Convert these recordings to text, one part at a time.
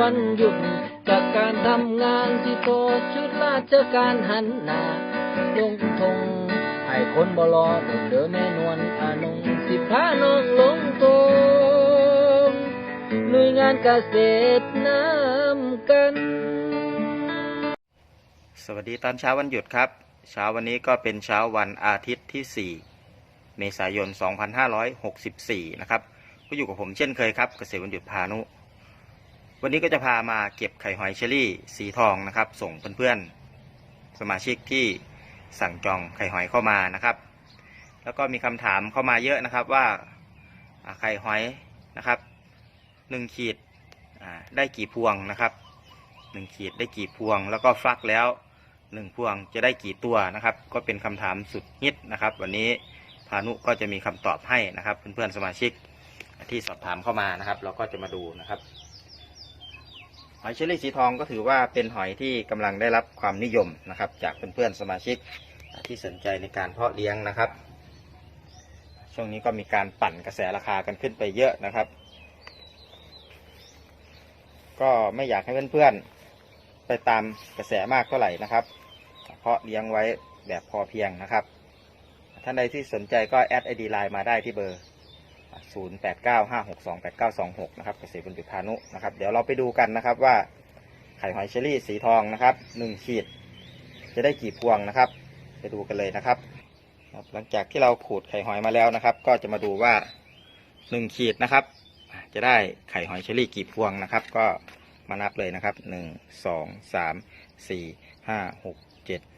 วันหยุดจากการทำงานที่โตชุดราชการหันหน้าลงทงให้คนบรอเดินเดินแม่นวลอานงสิพาน้องลงทงหน่วยงานเกษตรน้ำกัน สวัสดีตอนเช้าวันหยุดครับ เช้าวันนี้ก็เป็นเช้าวันอาทิตย์ที่ 4 เมษายน 2564 นะครับก็อยู่กับผมเช่นเคยครับ เกษตรวันหยุดพานุ วันนี้ก็จะพามาเก็บไข่หอยเชอรี่สีทองนะครับ ส่งเพื่อนๆ สมาชิกที่สั่งจองไข่หอยเข้ามานะครับ แล้วก็มีคำถามเข้ามาเยอะนะครับว่าไข่หอยนะครับหนึ่งขีดได้กี่พวงนะครับหนึ่งขีดได้กี่พวง แล้วก็ฟักแล้วหนึ่งพวงจะได้กี่ตัวนะครับ ก็เป็นคำถามสุดฮิตนะครับ วันนี้พานุก็จะมีคำตอบให้นะครับ เพื่อนๆสมาชิกที่สอบถามเข้ามานะครับ เราก็จะมาดูนะครับ หอยเชอรี่สีทองก็ถือว่าเป็นหอยที่กำลังได้รับความนิยมนะครับ จากเพื่อนๆสมาชิกที่สนใจในการเพาะเลี้ยงนะครับ ช่วงนี้ก็มีการปั่นกระแสราคากันขึ้นไปเยอะนะครับ ก็ไม่อยากให้เพื่อนๆ ไปตามกระแสมากเท่าไหร่นะครับ เพราะเลี้ยงไว้แบบพอเพียงนะครับ ท่านใดที่สนใจก็แอดไอดีไลน์มาได้ที่เบอร์ 0895628926นะครับเกษตรบรรจุพานุนะครับ เดี๋ยวเราไปดูกันนะครับว่าไข่หอยเชอรี่สีทองนะครับ1ขีด จะได้กี่พวงนะครับ ไปดูกันเลยนะครับครับ หลังจากที่เราขูดไข่หอยมาแล้วนะครับ ก็จะมาดูว่า1ขีดนะครับ จะได้ไข่หอยเชอรี่กี่พวงนะครับ ก็มานับเลยนะครับ1 2 3 4 5 6 7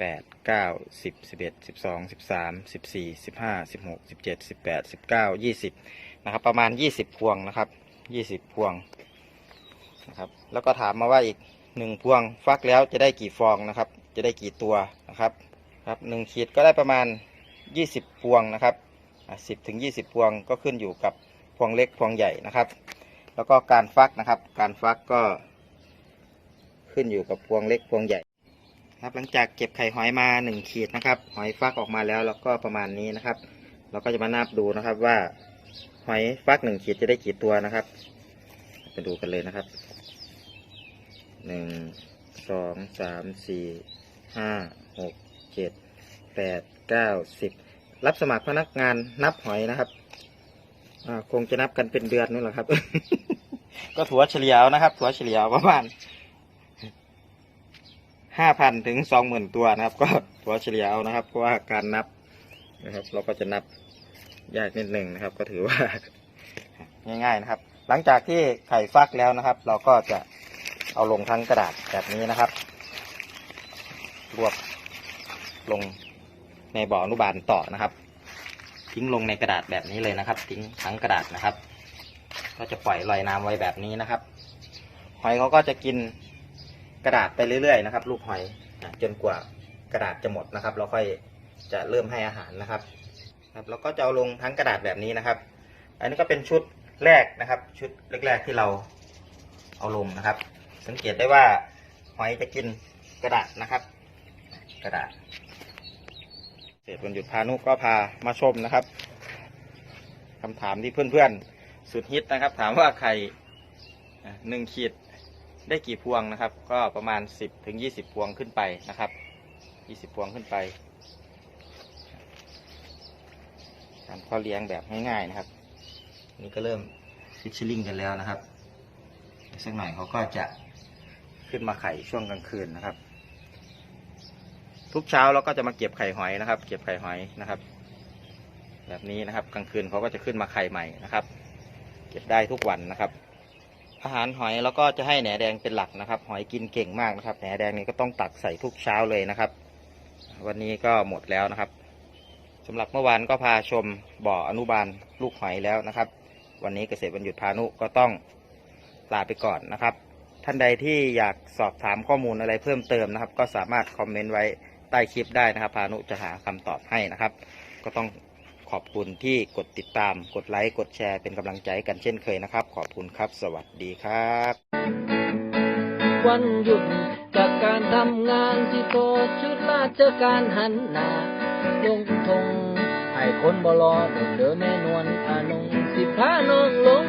แปดเก้าสิบสิบเอ็ดสิบสองสิบสามสิบสี่สิบห้าสิบหกสิบเจ็ดสิบแปดสิบเก้ายี่สิบนะครับ ประมาณยี่สิบพวงนะครับยี่สิบพวงนะครับ แล้วก็ถามมาว่าอีกหนึ่งพวงฟักแล้วจะได้กี่ฟองนะครับ จะได้กี่ตัวนะครับครับหนึ่งขีดก็ได้ประมาณยี่สิบพวงนะครับสิบถึงยี่สิบพวงก็ขึ้นอยู่กับพวงเล็กพวงใหญ่นะครับ แล้วก็การฟักนะครับ การฟักก็ขึ้นอยู่กับพวงเล็กพวงใหญ่ ครับหลังจากเก็บไข่หอยมาหนึ่งขีดนะครับ หอยฟักออกมาแล้วแล้วก็ประมาณนี้นะครับ เราก็จะมานับดูนะครับว่า หอยฟักหนึ่งขีดจะได้กี่ตัวนะครับไปดูกันเลยนะครับหนึ่งสองสามสี่ห้าหกเจ็ดแปดเก้าสิบรับสมัครพนักงานนับหอยนะครับคงจะนับกันเป็นเดือนนู่นแหละครับ ก็ถัวเฉลียวนะครับ ถัวเฉลียวประมาณ ห้าพันถึงสองหมื่นตัวนะครับ ก็ตัวเฉลี่ยเอานะครับ เพราะว่าการนับนะครับ เราก็จะนับยากนิดหนึ่งนะครับ ก็ถือว่าง่ายๆนะครับ หลังจากที่ไข่ฟักแล้วนะครับ เราก็จะเอาลงทั้งกระดาษแบบนี้นะครับ รวบลงในบ่ออนุบาลต่อนะครับ ทิ้งลงในกระดาษแบบนี้เลยนะครับ ทิ้งทั้งกระดาษนะครับ ก็จะปล่อยลอยน้ำไว้แบบนี้นะครับหอยเขาก็จะกิน กระดาษไปเรื่อยๆนะครับลูกหอยนะจนกว่ากระดาษจะหมดนะครับ เราค่อยจะเริ่มให้อาหารนะครับครับแล้วก็จะเอาลงทั้งกระดาษแบบนี้นะครับ อันนี้ก็เป็นชุดแรกนะครับ ชุดแรกๆที่เราเอาลงนะครับ สังเกตได้ว่าหอยจะกินกระดาษนะครับ กระดาษเศษวันหยุดพานุก็พามาชมนะครับคำถามที่เพื่อนๆสุดฮิตนะครับ ถามว่าไข่หนึ่งขีด ได้กี่พวงนะครับ ก็ประมาณสิบถึงยี่สิบพวงขึ้นไปนะครับยี่สิบพวงขึ้นไปการเพาะเลี้ยงแบบง่ายๆนะครับ นี่ก็เริ่มฟิชชิลิงกันแล้วนะครับสักหน่อยเขาก็จะขึ้นมาไข่ช่วงกลางคืนนะครับ ทุกเช้าเราก็จะมาเก็บไข่หอยนะครับ เก็บไข่หอยนะครับ แบบนี้นะครับกลางคืนเขาก็จะขึ้นมาไข่ใหม่นะครับ เก็บได้ทุกวันนะครับ อาหารหอยแล้วก็จะให้แหนแดงเป็นหลักนะครับ หอยกินเก่งมากนะครับ แหนแดงนี้ก็ต้องตักใส่ทุกเช้าเลยนะครับ วันนี้ก็หมดแล้วนะครับสำหรับเมื่อวานก็พาชมบ่ออนุบาลลูกหอยแล้วนะครับ วันนี้เกษตรบรรยุทพานุก็ต้องลาไปก่อนนะครับ ท่านใดที่อยากสอบถามข้อมูลอะไรเพิ่มเติมนะครับ ก็สามารถคอมเมนต์ไว้ใต้คลิปได้นะครับ พานุจะหาคำตอบให้นะครับ ก็ต้อง ขอบคุณที่กดติดตาม กดไลค์ กดแชร์เป็นกำลังใจกันเช่นเคยนะครับ ขอบคุณครับ สวัสดีครับ วันหยุดจากการทำงานที่โตชุดราชการหันหน้าลงทงให้คนบลอเดินเดินแม่นวลอานงสิพาน้องลง